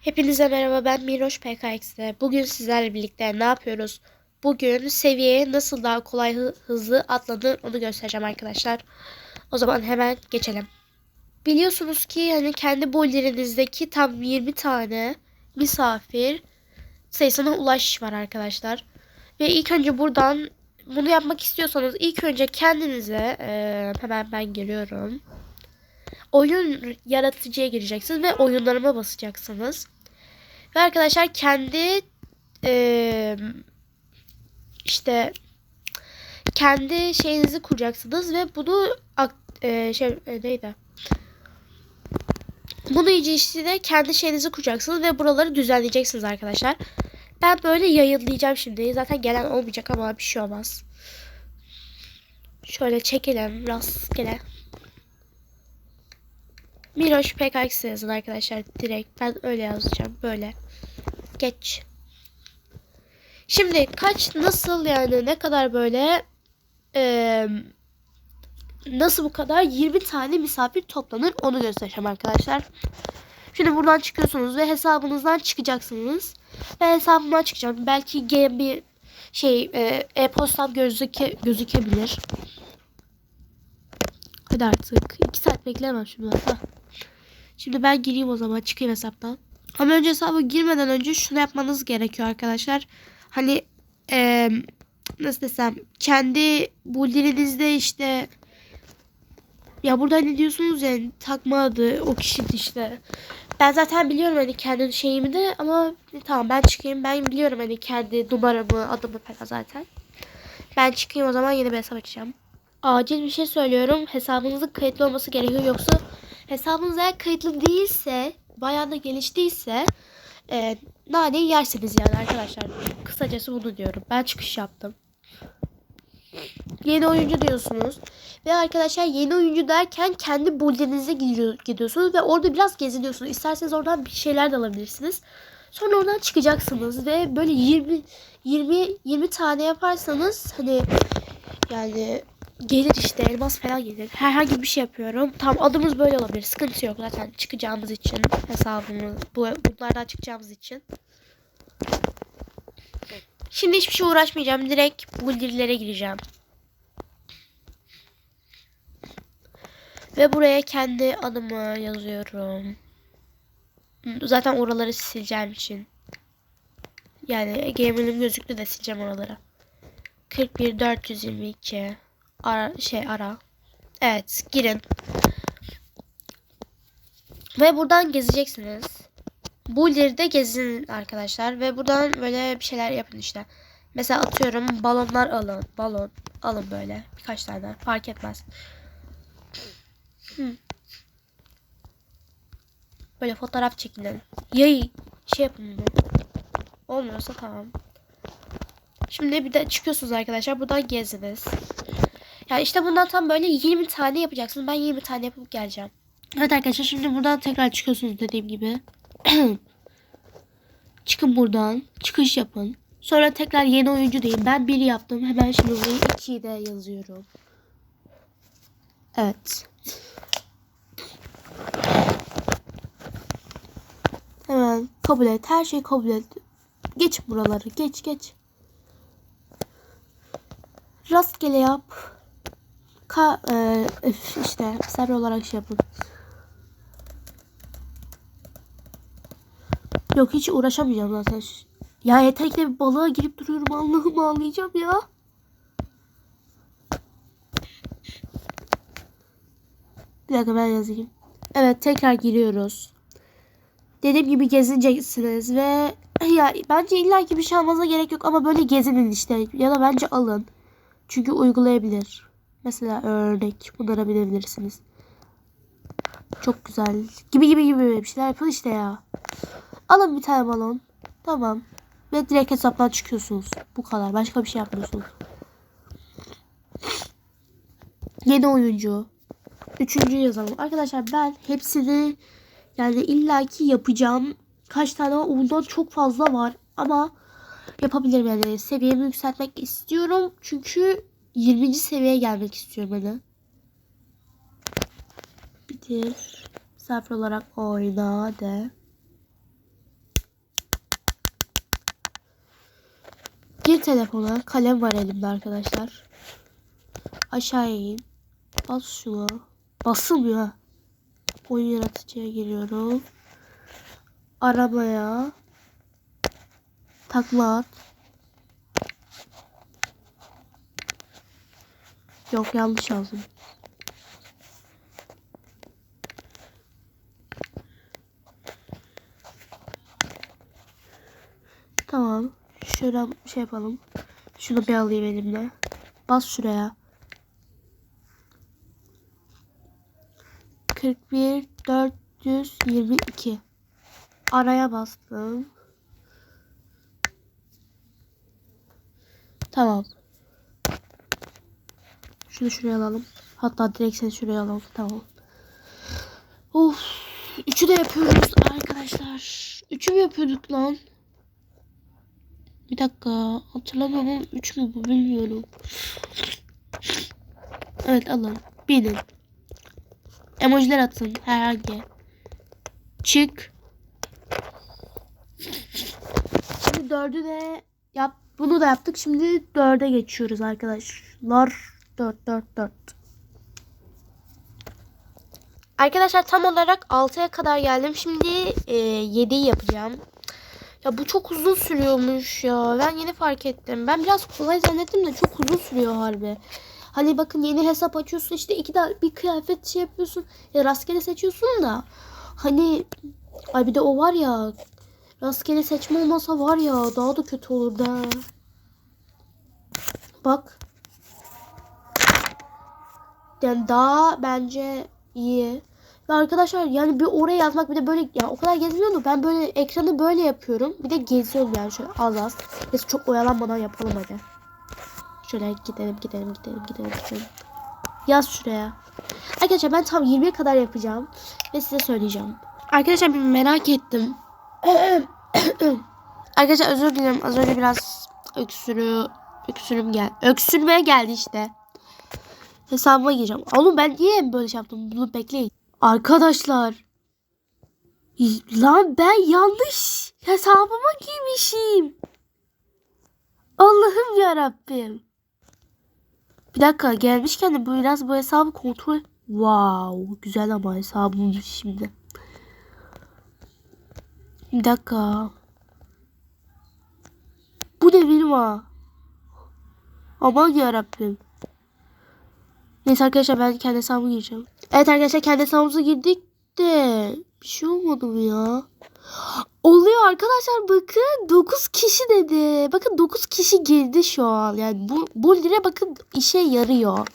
Hepinize merhaba ben Miroş PKX'de. Bugün sizlerle birlikte ne yapıyoruz? Bugün seviyeye nasıl daha kolay hı- hızlı atlanır onu göstereceğim arkadaşlar. O zaman hemen geçelim. Biliyorsunuz ki hani kendi bollerinizdeki tam 20 tane misafir sayısına ulaş var arkadaşlar. Ve ilk önce buradan bunu yapmak istiyorsanız ilk önce kendinize eee, hemen ben geliyorum oyun yaratıcıya gireceksiniz ve oyunlarıma basacaksınız. Ve arkadaşlar kendi eee, işte kendi şeyinizi kuracaksınız ve bunu eee, şey e, neydi? Bunu işte kendi şeyinizi kuracaksınız ve buraları düzenleyeceksiniz arkadaşlar. Ben böyle yayınlayacağım şimdi. Zaten gelen olmayacak ama bir şey olmaz. Şöyle çekelim rastgele. Miroş PKX yazın arkadaşlar direkt. Ben öyle yazacağım. Böyle. Geç. Şimdi kaç nasıl yani ne kadar böyle eee, nasıl bu kadar 20 tane misafir toplanır onu göstereceğim arkadaşlar. Şimdi buradan çıkıyorsunuz ve hesabınızdan çıkacaksınız. Ve hesabımdan çıkacağım. Belki game bir şey e-postam gözüke, gözükebilir. Hadi artık. 2 saat beklemem şimdi. Hah. Şimdi ben gireyim o zaman çıkayım hesaptan. Ama önce hesaba girmeden önce şunu yapmanız gerekiyor arkadaşlar. Hani eee, nasıl desem kendi bullerinizde işte ya burada ne diyorsunuz yani takma adı o kişi işte. Ben zaten biliyorum hani kendi şeyimi de ama tamam ben çıkayım ben biliyorum hani kendi numaramı adımı falan zaten. Ben çıkayım o zaman yeni bir hesap açacağım. Acil bir şey söylüyorum. Hesabınızın kayıtlı olması gerekiyor. Yoksa hesabınız eğer kayıtlı değilse, bayağı da geliştiyse e, naneyi yersiniz yani arkadaşlar. Kısacası bunu diyorum. Ben çıkış yaptım. Yeni oyuncu diyorsunuz. Ve arkadaşlar yeni oyuncu derken kendi gidiyor- gidiyorsunuz ve orada biraz geziniyorsunuz. İsterseniz oradan bir şeyler de alabilirsiniz. Sonra oradan çıkacaksınız ve böyle 20 20 20 tane yaparsanız hani yani gelir işte elmas falan gelir. Herhangi bir şey yapıyorum. Tam adımız böyle olabilir. Sıkıntı yok zaten çıkacağımız için hesabımız bu bunlardan çıkacağımız için. Şimdi hiçbir şey uğraşmayacağım. Direkt buldirlere gireceğim. Ve buraya kendi adımı yazıyorum. Zaten oraları sileceğim için. Yani gamer'ım gözüktü de sileceğim oraları. 41 422 ara, şey ara. Evet girin. Ve buradan gezeceksiniz. Bu ileride gezin arkadaşlar. Ve buradan böyle bir şeyler yapın işte. Mesela atıyorum balonlar alın. Balon alın böyle. Birkaç tane. Fark etmez. Böyle fotoğraf çekinin. Yayı şey yapın. Olmuyorsa tamam. Şimdi bir de çıkıyorsunuz arkadaşlar. Buradan geziniz. Ya işte bundan tam böyle 20 tane yapacaksınız. Ben 20 tane yapıp geleceğim. Evet arkadaşlar şimdi buradan tekrar çıkıyorsunuz dediğim gibi. Çıkın buradan. Çıkış yapın. Sonra tekrar yeni oyuncu deyin. Ben biri yaptım. Hemen şimdi buraya 2'yi de yazıyorum. Evet. Hemen kabul et. Her şeyi kabul et. Geç buraları. Geç geç. Rastgele yap. Ka e, işte seri olarak şey yapın. Yok hiç uğraşamayacağım zaten. Ya yeter ki de bir balığa girip duruyorum. Allah'ım ağlayacağım ya. Bir dakika ben yazayım. Evet tekrar giriyoruz. Dediğim gibi gezineceksiniz ve ya bence illa bir şey almanıza gerek yok ama böyle gezinin işte ya da bence alın. Çünkü uygulayabilir. Mesela örnek bunlara binebilirsiniz. Çok güzel. Gibi gibi gibi bir şeyler yapın işte ya. Alın bir tane balon. Tamam. Ve direkt hesaptan çıkıyorsunuz. Bu kadar. Başka bir şey yapmıyorsunuz. Yeni oyuncu. Üçüncü yazalım. Arkadaşlar ben hepsini yani illaki yapacağım. Kaç tane var? Ondan çok fazla var. Ama yapabilirim yani. Seviyemi yükseltmek istiyorum. Çünkü 20. seviyeye gelmek istiyor beni. Bitir. Misafir olarak oyna de. Gir telefona. Kalem var elimde arkadaşlar. Aşağı in. Bas şuna. Basılmıyor. Oyun yaratıcıya giriyorum. Aramaya. Takla at. Yok yanlış yazdım. Tamam. Şöyle şey yapalım. Şunu bir alayım elimle. Bas şuraya. 41 422 Araya bastım. Tamam. Şunu şuraya alalım. Hatta direkt seni şuraya alalım. Tamam. Of. Üçü de yapıyoruz arkadaşlar. Üçü mü yapıyorduk lan? Bir dakika. Hatırlamıyorum. Üç mü bu bilmiyorum. Evet alın. Binin. Emojiler atın. Herhangi. Çık. Şimdi dördü de yap. Bunu da yaptık. Şimdi dörde geçiyoruz arkadaşlar. Dört dört dört. Arkadaşlar tam olarak 6'ya kadar geldim. Şimdi e, 7'yi yapacağım. Ya bu çok uzun sürüyormuş ya. Ben yeni fark ettim. Ben biraz kolay zannettim de çok uzun sürüyor harbi. Hani bakın yeni hesap açıyorsun işte iki de bir kıyafet şey yapıyorsun. Ya rastgele seçiyorsun da. Hani ay bir de o var ya. Rastgele seçme olmasa var ya daha da kötü olurdu. Bak. Yani daha bence iyi. Ve arkadaşlar yani bir oraya yazmak bir de böyle ya o kadar gezmiyorum ben böyle ekranı böyle yapıyorum. Bir de geziyorum yani şöyle az az. Neyse çok oyalanmadan yapalım hadi. Şöyle gidelim gidelim gidelim gidelim gidelim. Yaz şuraya. Arkadaşlar ben tam 20'ye kadar yapacağım. Ve size söyleyeceğim. Arkadaşlar bir merak ettim. Arkadaşlar özür dilerim. Az önce biraz öksürü öksürüm gel. Öksürmeye geldi işte. Hesabıma gireceğim. Oğlum ben niye böyle şey yaptım? Bunu bekleyin. Arkadaşlar. Lan ben yanlış hesabıma girmişim. Allah'ım ya Rabbim. Bir dakika gelmişken de biraz bu hesabı kontrol. Wow, güzel ama hesabım şimdi. Bir dakika. Bu ne benim? Aman ya Rabbim. Neyse arkadaşlar ben kendi hesabıma gireceğim. Evet arkadaşlar kendi hesabımıza girdik de bir şey olmadı mı ya? Oluyor arkadaşlar bakın 9 kişi dedi. Bakın 9 kişi girdi şu an. Yani bu, bu lira bakın işe yarıyor.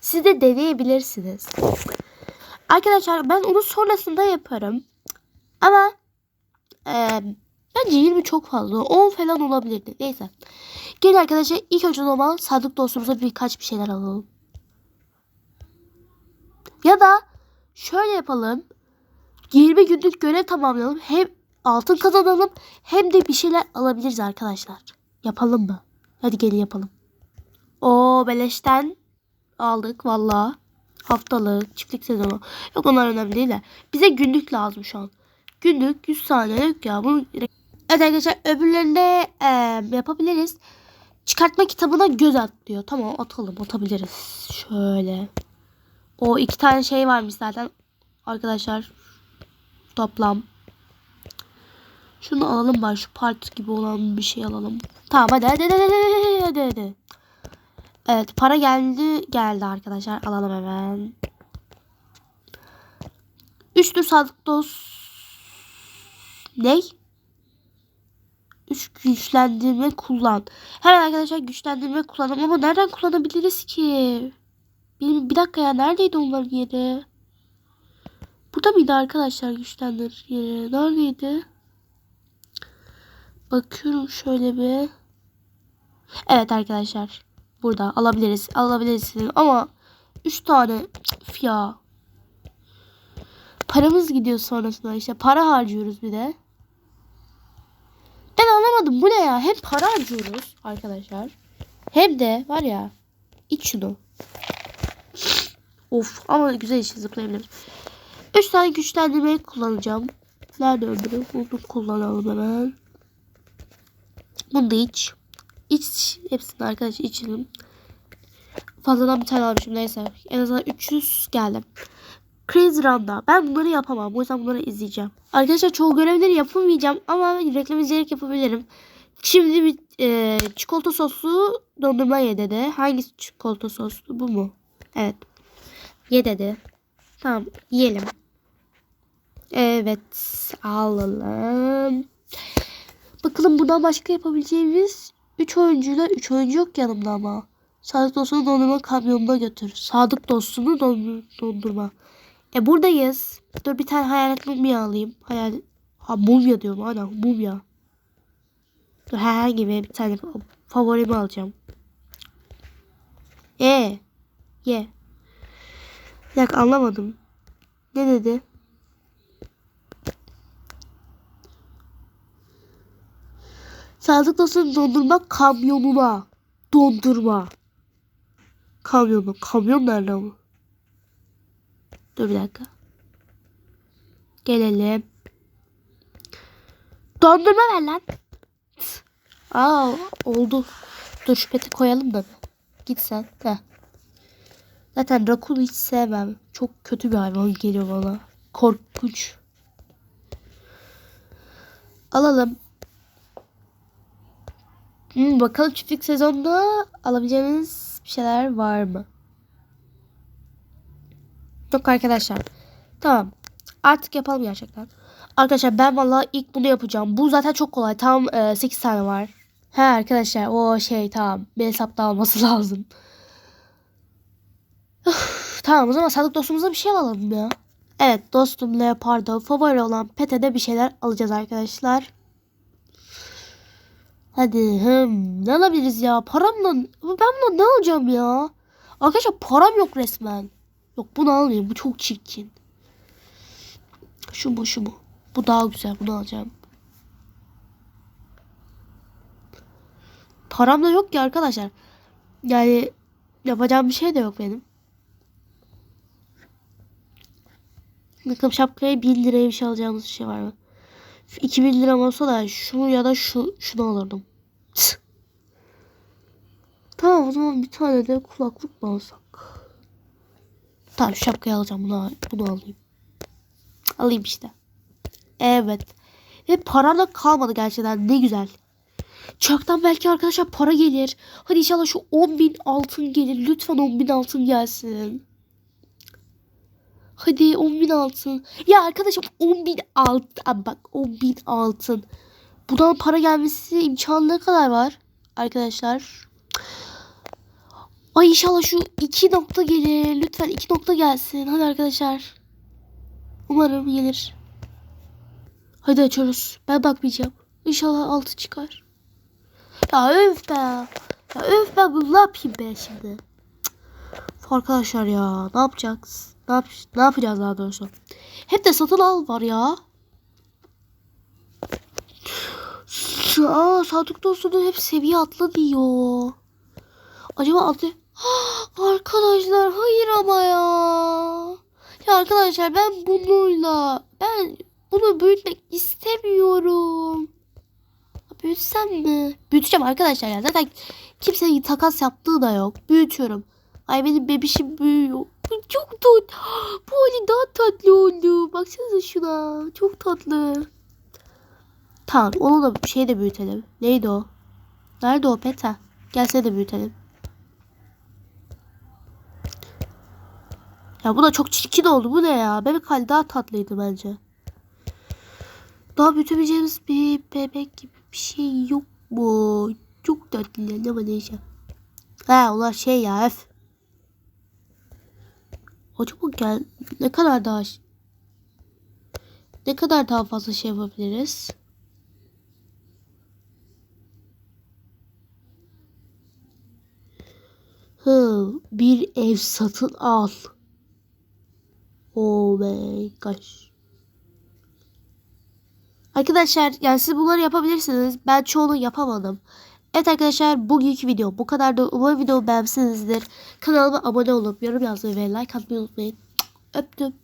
Siz de deneyebilirsiniz. Arkadaşlar ben onu sonrasında yaparım. Ama e, bence 20 çok fazla. 10 falan olabilirdi. Neyse. Gelin arkadaşlar ilk önce o zaman sandık dostumuza birkaç bir şeyler alalım. Ya da şöyle yapalım. 20 günlük görev tamamlayalım. Hem altın kazanalım hem de bir şeyler alabiliriz arkadaşlar. Yapalım mı? Hadi gelin yapalım. O beleşten aldık valla. Haftalık, çiftlik sezonu. Yok onlar önemli değil de. Bize günlük lazım şu an. Günlük 100 saniye yok ya. Bu... Evet arkadaşlar öbürlerinde e, yapabiliriz. Çıkartma kitabına göz at diyor. Tamam atalım atabiliriz. Şöyle. O iki tane şey varmış zaten. Arkadaşlar toplam. Şunu alalım bari şu part gibi olan bir şey alalım. Tamam hadi hadi hadi hadi hadi hadi. Evet para geldi geldi arkadaşlar alalım hemen. 3 tur sadık dost. Ne? 3 güçlendirme kullan. Hemen arkadaşlar güçlendirme kullanalım ama nereden kullanabiliriz ki? Bir, bir dakika ya neredeydi onların yeri? Burada mıydı arkadaşlar güçlendir yeri? Neredeydi? Bakıyorum şöyle bir. Evet arkadaşlar. Burada alabiliriz. Alabiliriz ama 3 tane Üf ya. Paramız gidiyor sonrasında işte. Para harcıyoruz bir de. Ben anlamadım. Bu ne ya? Hem para harcıyoruz arkadaşlar. Hem de var ya. iç şunu. Of ama güzel işte zıplayabilirim. 3 tane güçlendirmeyi kullanacağım. Nerede öbürü? Bunu kullanalım hemen. Bunu da. İç iç. Hepsini arkadaşlar içelim. Fazladan bir tane almışım neyse. En azından 300 geldim. Crazy Run'da. Ben bunları yapamam. O yüzden bunları izleyeceğim. Arkadaşlar çoğu görevleri yapamayacağım ama reklam izleyerek yapabilirim. Şimdi bir e, çikolata soslu dondurma ye dedi. Hangisi çikolata soslu? Bu mu? Evet. Ye dedi. Tamam yiyelim. Evet alalım. Bakalım buradan başka yapabileceğimiz 3 oyuncuyla 3 oyuncu yok yanımda ama. Sadık dostunu dondurma kamyonuna götür. Sadık dostunu dondur dondurma. E buradayız. Dur bir tane hayalet mumya alayım. Hayal ha mumya diyorum ana mumya. Dur herhangi bir, bir tane favorimi alacağım. E ye. Bir dakika anlamadım. Ne dedi? Sadık dostun dondurma kamyonuna. Dondurma. Kamyonu. Kamyon nerede ama? Dur bir dakika. Gelelim. Dondurma ver lan. Aa oldu. Dur şu koyalım da. Git sen. Heh. Zaten rakunu hiç sevmem. Çok kötü bir hayvan geliyor bana. Korkunç. Alalım. Hmm, bakalım çiftlik sezonunda alabileceğimiz bir şeyler var mı? Yok arkadaşlar. Tamam. Artık yapalım gerçekten. Arkadaşlar ben vallahi ilk bunu yapacağım. Bu zaten çok kolay. Tam e, 8 tane var. He arkadaşlar o şey tamam. Bir hesapta alması lazım. Üf, tamam o zaman sadık dostumuza bir şey alalım ya. Evet dostum Leopardo favori olan Pete'de bir şeyler alacağız arkadaşlar. Hadi hım ne alabiliriz ya? Paramla ben bununla ne alacağım ya? Arkadaşlar param yok resmen. Yok bunu almayayım bu çok çirkin. Şu bu şu bu. Bu daha güzel bunu alacağım. Param da yok ki arkadaşlar. Yani yapacağım bir şey de yok benim. Bakalım şapkaya 1000 liraya bir şey alacağımız şey var mı? 2000 lira olsa da şunu ya da şu şunu alırdım. tamam o zaman bir tane de kulaklık mı alsak? Tamam şapkayı alacağım bunu, bunu alayım. Alayım işte. Evet. Ve para da kalmadı gerçekten ne güzel. Çaktan belki arkadaşlar para gelir. Hadi inşallah şu 10.000 altın gelir. Lütfen 10.000 altın gelsin. Hadi 10.000 altın. Ya arkadaşım 10.000 altın. Bak 10.000 altın. Buradan para gelmesi imkanı ne kadar var? Arkadaşlar. Ay inşallah şu 2 nokta gelir. Lütfen 2 nokta gelsin. Hadi arkadaşlar. Umarım gelir. Hadi açıyoruz. Ben bakmayacağım. İnşallah altı çıkar. Ya öf be. Ya öf bunu ne yapayım ben şimdi? Cık. Arkadaşlar ya ne yapacağız? Ne, yap ne yapacağız daha doğrusu? Hep de satın al var ya. Aa, Sadık dostum hep seviye atla diyor. Acaba atla... Arkadaşlar hayır ama ya. Ya arkadaşlar ben bununla ben bunu büyütmek istemiyorum. Büyütsem mi? Büyüteceğim arkadaşlar ya. Zaten kimsenin takas yaptığı da yok. Büyütüyorum. Ay benim bebişim büyüyor. Çok tatlı. Bu hali daha tatlı oldu. Baksanıza şuna. Çok tatlı. Tamam onu da şey de büyütelim. Neydi o? Nerede o peta? Gelse de büyütelim. Ya bu da çok çirkin oldu. Bu ne ya? Bebek hali daha tatlıydı bence. Daha büyütebileceğimiz bir bebek gibi bir şey yok mu? Çok tatlı. Ne var neyse. Ha onlar şey ya. F. Acaba gel ne kadar daha ne kadar daha fazla şey yapabiliriz? Hı, bir ev satın al. Oh my gosh. Arkadaşlar yani siz bunları yapabilirsiniz. Ben çoğunu yapamadım. Evet arkadaşlar bugünkü video bu kadar da umarım videomu beğenmişsinizdir. Kanalıma abone olup yorum yazmayı ve like atmayı unutmayın. Öptüm.